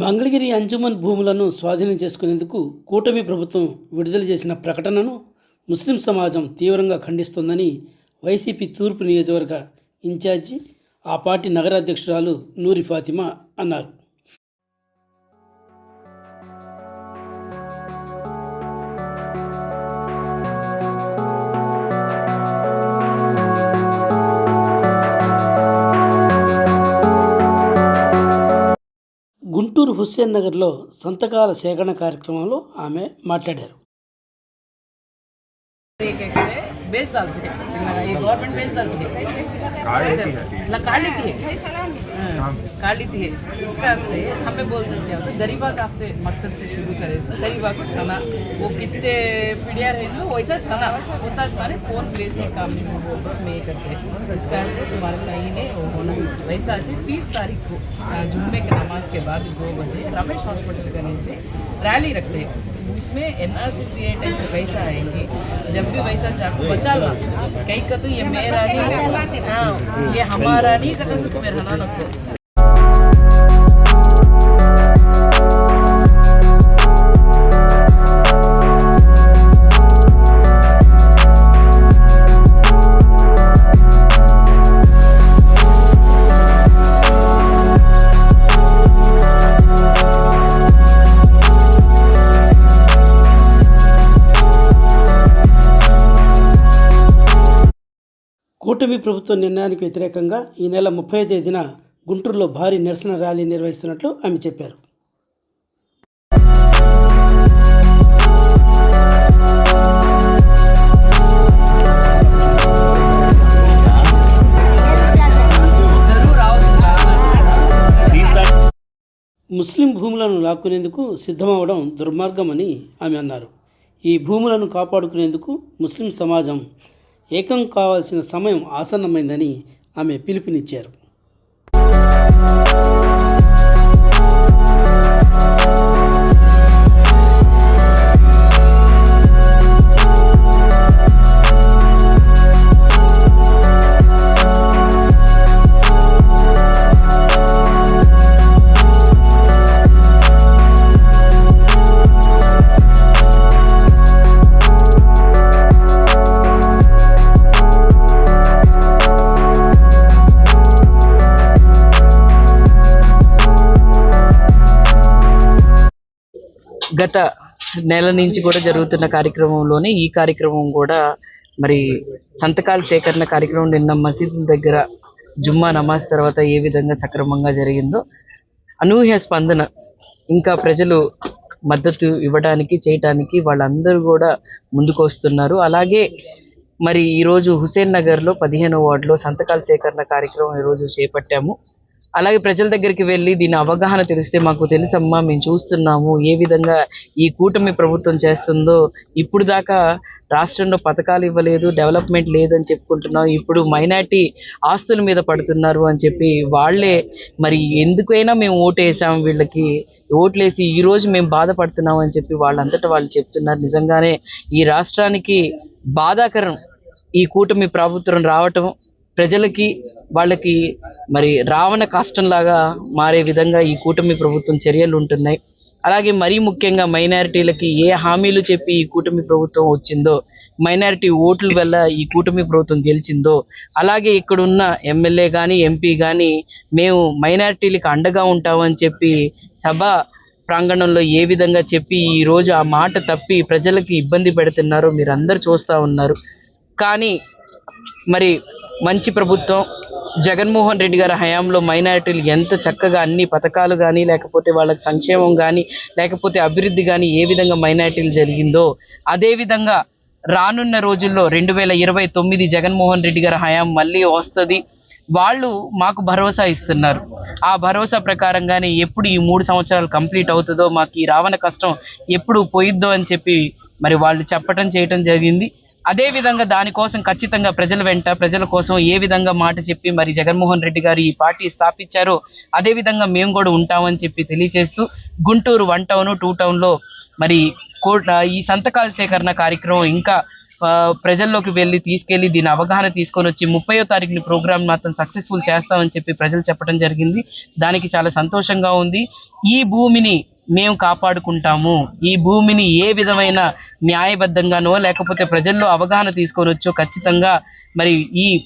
మంగళగిరి అంజుమన్ భూములను స్వాధీనం చేసుకునేందుకు కూటమి ప్రభుత్వం విడుదల చేసిన ప్రకటనను ముస్లిం సమాజం తీవ్రంగా ఖండిస్తోందని వైసీపీ తూర్పు నియోజకవర్గ ఇన్ఛార్జి ఆ పార్టీ నగరాధ్యక్షురాలు నూరి ఫాతిమా అన్నారు. గుంటూరు హుస్సేన్ నగర్లో సంతకాల సేకరణ కార్యక్రమంలో ఆమె మాట్లాడారు एक एक है बेस डालते हैं ये गवर्नमेंट बेस डालती है ला काट लेती है हाँ, काट लेती है उसका अर्थ है हमें बोलते हैं क्या होता है, गरीबा का हफ्ते मकसद से शुरू करे सो गरीबा को छाना वो कितने पीढ़िया रहे लो वैसा छाना होता तुम्हारे फोन बेचने का काम नहीं वो बोलते मैं ये करते हैं उसका अर्थ है तुम्हारे सही ने वो होना वैसा तीस तारीख को जुम्मे के नमाज़ के बाद दो बजे रमेश हॉस्पिटल के नीचे रैली रखते हैं। उसमें एनआरसी सी टाइम पे पैसा आएँगे। जब भी वैसा चाकू बचा ला कहीं का तो ये मेरा नहीं हाँ? ये हमारा नहीं कहता तो तुम्हें रहना नको కూటమి ప్రభుత్వ నిర్ణయానికి వ్యతిరేకంగా ఈ నెల ముప్పై తేదీన గుంటూరులో భారీ నిరసన ర్యాలీ నిర్వహిస్తున్నట్లు ఆమె చెప్పారు. ముస్లిం భూములను లాక్కునేందుకు సిద్ధమవడం దుర్మార్గమని ఆమె అన్నారు. ఈ భూములను కాపాడుకునేందుకు ముస్లిం సమాజం ఏకం కావాల్సిన సమయం ఆసన్నమైందని ఆమె పిలుపునిచ్చారు. గత నెల నుంచి కూడా జరుగుతున్న కార్యక్రమంలోనే ఈ కార్యక్రమం కూడా మరి సంతకాల సేకరణ కార్యక్రమం నిన్న మసీదు దగ్గర జుమ్మా నమాజ్ తర్వాత ఏ విధంగా సక్రమంగా జరిగిందో అనూహ్య స్పందన ఇంకా ప్రజలు మద్దతు ఇవ్వడానికి చేయటానికి వాళ్ళందరూ కూడా ముందుకు వస్తున్నారు. అలాగే మరి ఈరోజు హుసేన్ నగర్లో పదిహేనో వార్డులో సంతకాల సేకరణ కార్యక్రమం ఈరోజు చేపట్టాము. అలాగే ప్రజల దగ్గరికి వెళ్ళి దీని అవగాహన తెలిస్తే మాకు తెలుసమ్మా మేము చూస్తున్నాము ఏ విధంగా ఈ కూటమి ప్రభుత్వం చేస్తుందో. ఇప్పుడు దాకా రాష్ట్రంలో పథకాలు ఇవ్వలేదు డెవలప్మెంట్ లేదని చెప్పుకుంటున్నాం. ఇప్పుడు మైనార్టీ ఆస్తుల మీద పడుతున్నారు అని చెప్పి వాళ్ళే మరి ఎందుకైనా మేము ఓటు వేసాం వీళ్ళకి ఓట్లేసి ఈరోజు మేము బాధపడుతున్నాం అని చెప్పి వాళ్ళంతటా వాళ్ళు చెప్తున్నారు. నిజంగానే ఈ రాష్ట్రానికి బాధాకరం ఈ కూటమి ప్రభుత్వం రావటం. ప్రజలకి వాళ్ళకి మరి రావణ కష్టంలాగా మారే విధంగా ఈ కూటమి ప్రభుత్వం చర్యలు ఉంటున్నాయి. అలాగే మరీ ముఖ్యంగా మైనారిటీలకి ఏ హామీలు చెప్పి ఈ కూటమి ప్రభుత్వం వచ్చిందో మైనారిటీ ఓట్ల వల్ల ఈ కూటమి ప్రభుత్వం గెలిచిందో అలాగే ఇక్కడున్న ఎమ్మెల్యే కానీ ఎంపీ కానీ మేము మైనారిటీలకు అండగా ఉంటామని చెప్పి సభ ప్రాంగణంలో ఏ విధంగా చెప్పి ఈ రోజు ఆ మాట తప్పి ప్రజలకి ఇబ్బంది పెడుతున్నారో మీరు అందరు చూస్తూ ఉన్నారు. కానీ మరి మంచి ప్రభుత్వం. జగన్మోహన్ రెడ్డి గారి హయాంలో మైనారిటీలు ఎంత చక్కగా అన్ని పథకాలు కానీ లేకపోతే వాళ్ళకి సంక్షేమం కానీ లేకపోతే అభివృద్ధి కానీ ఏ విధంగా మైనారిటీలు జరిగిందో అదేవిధంగా రానున్న రోజుల్లో రెండు వేల ఇరవై తొమ్మిది జగన్మోహన్ రెడ్డి గారి హయాం మళ్ళీ వస్తుంది. వాళ్ళు మాకు భరోసా ఇస్తున్నారు. ఆ భరోసా ప్రకారంగానే ఎప్పుడు ఈ మూడు సంవత్సరాలు కంప్లీట్ అవుతుందో మాకు ఈ రావణ కష్టం ఎప్పుడు పోయిద్దో అని చెప్పి మరి వాళ్ళు చెప్పటం చేయటం జరిగింది. అదే విధంగా దానికోసం ఖచ్చితంగా ప్రజల వెంట ప్రజల కోసం ఏ విధంగా మాట చెప్పి మరి జగన్మోహన్ రెడ్డి గారు ఈ పార్టీ స్థాపించారో అదేవిధంగా మేము కూడా ఉంటామని చెప్పి తెలియజేస్తూ గుంటూరు వన్ టౌన్ టూ టౌన్లో మరి కో ఈ సంతకాల సేకరణ కార్యక్రమం ఇంకా ప్రజల్లోకి వెళ్ళి తీసుకెళ్ళి దీని అవగాహన తీసుకొని వచ్చి ముప్పయో తారీఖున ప్రోగ్రామ్ మాత్రం సక్సెస్ఫుల్ చేస్తామని చెప్పి ప్రజలు చెప్పడం జరిగింది. దానికి చాలా సంతోషంగా ఉంది. ఈ భూమిని మేము కాపాడుకుంటాము. ఈ భూమిని ఏ విధమైన న్యాయబద్ధంగానో లేకపోతే ప్రజల్లో అవగాహన తీసుకొని వచ్చో ఖచ్చితంగా. మరి ఈ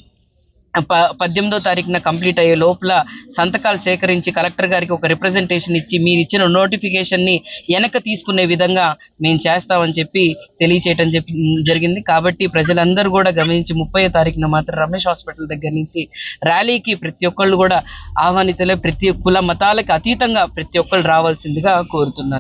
ప పద్దెనిమిదో తారీఖున కంప్లీట్ అయ్యే లోపల సంతకాలు సేకరించి కలెక్టర్ గారికి ఒక రిప్రజెంటేషన్ ఇచ్చి మీరు ఇచ్చిన నోటిఫికేషన్ని వెనక తీసుకునే విధంగా మేము చేస్తామని చెప్పి తెలియచేయటం చెప్పి జరిగింది. కాబట్టి ప్రజలందరూ కూడా గమనించి ముప్పై తారీఖున మాత్రం రమేష్ హాస్పిటల్ దగ్గర నుంచి ర్యాలీకి ప్రతి ఒక్కళ్ళు కూడా ఆహ్వానితులే ప్రతి కుల మతాలకు అతీతంగా ప్రతి ఒక్కళ్ళు రావాల్సిందిగా కోరుతున్నారు